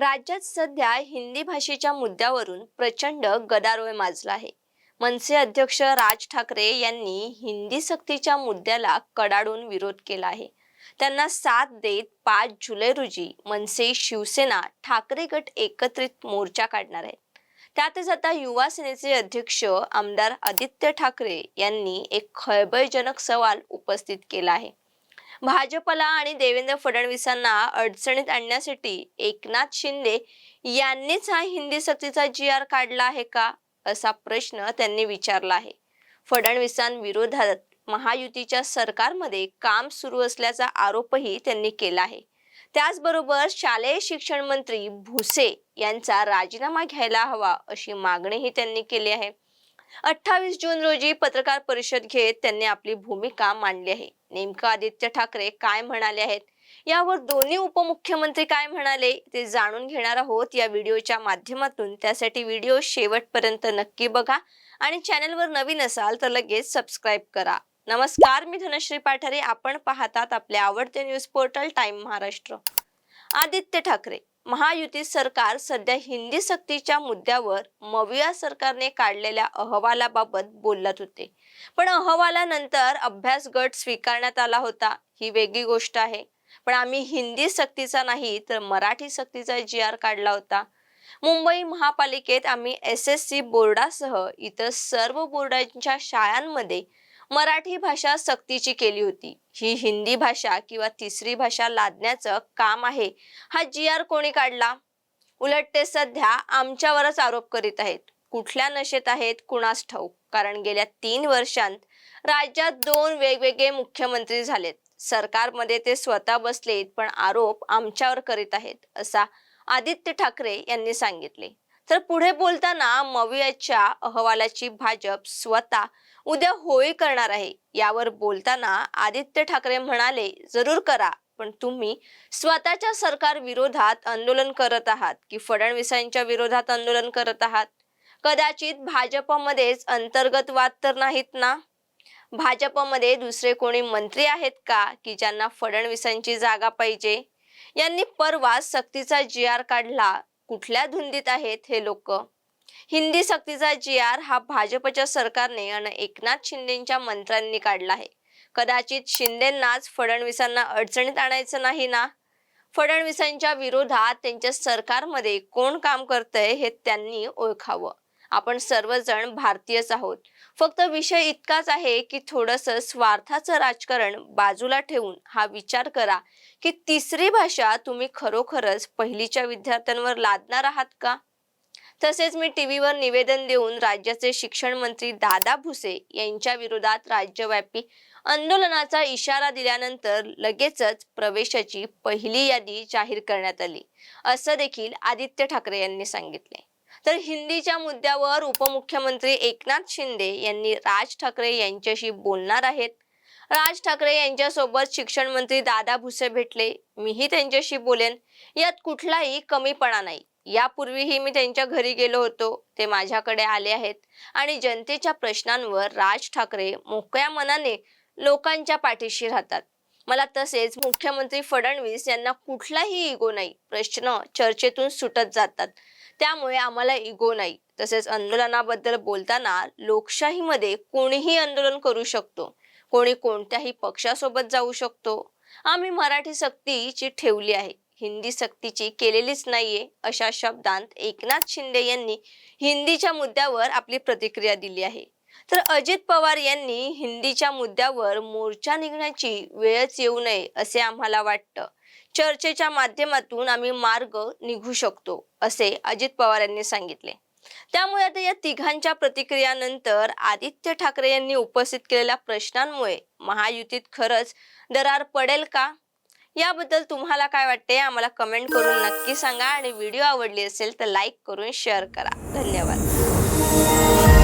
राज्यात सध्या हिंदी भाषेच्या मुद्द्यावरून प्रचंड गदारोळ माजला आहे. मनसे अध्यक्ष राज ठाकरे यांनी हिंदी सक्तीच्या मुद्द्याला कडाडून विरोध केला आहे. त्यांना साथ देत पाच जुलै रोजी मनसे शिवसेना ठाकरे गट एकत्रित मोर्चा काढणार आहेत त्यातच आता युवा सेनेचे अध्यक्ष आमदार आदित्य ठाकरे यांनी एक खळबळजनक सवाल उपस्थित केला आहे. भाजपला आणि देवेंद्र फडणवीसांना अडचणीत आणण्यासाठी एकनाथ शिंदे यांनीच हा हिंदी सक्तीचा जी आर काढला आहे का असा प्रश्न त्यांनी विचारला आहे. फडणवीसांविरोधात महायुतीच्या सरकारमध्ये काम सुरू असल्याचा आरोपही त्यांनी केला आहे. त्याचबरोबर शालेय शिक्षण मंत्री भुसे यांचा राजीनामा घ्यायला हवा अशी मागणीही त्यांनी केली आहे. अठ्ठावीस जून रोजी पत्रकार परिषद घेत त्यांनी आपली भूमिका मांडली आहे. नेमकं आदित्य ठाकरे काय म्हणाले आहेत? यावर दोन्ही उपमुख्यमंत्री काय म्हणाले ते जाणून घेणार आहोत. या व्हिडिओच्या माध्यमातून त्यासाठी व्हिडिओ शेवटपर्यंत नक्की बघा आणि चॅनलवर नवीन असाल तर लगेच सबस्क्राईब करा. नमस्कार मी धनश्री पाठारे. आपण पाहतात आपले आवडते news portal time Maharashtra. Aaditya Thackeray Mahayuti सरकार सध्या हिंदी सक्तीच्या मुद्द्यावर मविया सरकारने काढलेल्या अहवालाबाबत बोलत होते. पण अहवालानंतर अभ्यास गट स्वीकारण्यात आला होता ही वेगळी गोष्ट आहे. पण आम्ही हिंदी सक्तीचा नाही तर मराठी सक्तीचा जी आर काढला होता. मुंबई महापालिकेत आम्ही एस एस सी बोर्डासह इतर सर्व बोर्डांच्या शाळांमध्ये मराठी भाषा सक्तीची केली होती. ही हिंदी भाषा किंवा तिसरी भाषा लादण्याचं काम आहे. हा जी आर कोणी काढला? उलट ते सध्या आमच्यावरच आरोप करीत आहेत. कुठल्या नशेत आहेत? कुणास ठाऊक? कारण गेल्या तीन वर्षांत राज्यात दोन वेगवेगळे मुख्यमंत्री झालेत. सरकारमध्ये ते स्वतः बसलेत पण आरोप आमच्यावर करीत आहेत असा आदित्य ठाकरे यांनी सांगितले. तर पुढे बोलताना मवियाच्या अहवालाची भाजप स्वतः उद्या होळी करणार आहे. यावर बोलताना आदित्य ठाकरे म्हणाले जरूर करा पण तुम्ही स्वतःच्या सरकार विरोधात आंदोलन करत आहात की फडणवीसांच्या विरोधात आंदोलन करत आहात? कदाचित भाजपमध्येच अंतर्गत वाद तर नाहीत ना? भाजपमध्ये दुसरे कोणी मंत्री आहेत का की ज्यांना फडणवीसांची जागा पाहिजे? यांनी परवा सक्तीचा जी आर काढला कुठल्या धुंदीत आहेत हे लोक? हिंदी सक्तीचा जी आर हा भाजपच्या सरकारने आणि एकनाथ शिंदेच्या मंत्र्यांनी काढला आहे. कदाचित शिंदेनाच फडणवीसांना अडचणीत आणायचं नाही ना? फडणवीसांच्या विरोधात त्यांच्या सरकारमध्ये कोण काम करतंय हे त्यांनी ओळखावं. आपण सर्वजण भारतीयच आहोत. फक्त विषय इतकाच आहे की थोडस स्वार्थाचं राजकारण बाजूला ठेवून हा विचार करा की तिसरी भाषा तुम्ही खरोखरच पहिलीच्या विद्यार्थ्यांवर लादणार आहात का? तसेच मी टीव्हीवर निवेदन देऊन राज्याचे शिक्षण मंत्री दादा भुसे यांच्या विरोधात राज्यव्यापी आंदोलनाचा इशारा दिल्यानंतर लगेचच प्रवेशाची पहिली यादी जाहीर करण्यात आली. असं देखील आदित्य ठाकरे यांनी सांगितले. तर हिंदीच्या मुद्द्यावर उपमुख्यमंत्री एकनाथ शिंदे यांनी राज ठाकरे यांच्याशी बोलणार आहेत. राज ठाकरे यांच्यासोबत शिक्षण मंत्री दादा भुसे भेटले. मीही त्यांच्याशी बोलेन. यात कुठलाही कमीपणा नाही. यापूर्वीही मी त्यांच्या घरी गेलो होतो. ते माझ्याकडे आले आहेत. आणि जनतेच्या प्रश्नांवर राज ठाकरे मोकळ्या मनाने लोकांच्या पाठीशी राहतात. मला तसेच मुख्यमंत्री फडणवीस यांना कुठलाही इगो नाही. प्रश्न चर्चेतून सुटत जातात. त्यामुळे आम्हाला इगो नाही. तसेच आंदोलनाबद्दल बोलताना लोकशाहीमध्ये कोणीही आंदोलन करू शकतो. कोणी कोणत्याही पक्षासोबत जाऊ शकतो. आम्ही मराठी सक्तीची ठेवली आहे. हिंदी सक्तीची केलेलीच नाहीये अशा शब्दांत एकनाथ शिंदे यांनी हिंदीच्या मुद्द्यावर आपली प्रतिक्रिया दिली आहे. तर अजित पवार यांनी हिंदीच्या मुद्द्यावर मोर्चा निघण्याची वेळच येऊ नये असे आम्हाला वाटतं. चर्चेच्या माध्यमातून आम्ही मार्ग निघू शकतो असे अजित पवार यांनी सांगितले. त्यामुळे आता या तिघांच्या प्रतिक्रियानंतर आदित्य ठाकरे यांनी उपस्थित केलेल्या प्रश्नांमुळे महायुतीत खरंच दरार पडेल का? याबद्दल तुम्हाला काय वाटते? आम्हाला कमेंट करून नक्की सांगा आणि व्हिडिओ आवडली असेल तर लाईक करून शेअर करा. धन्यवाद.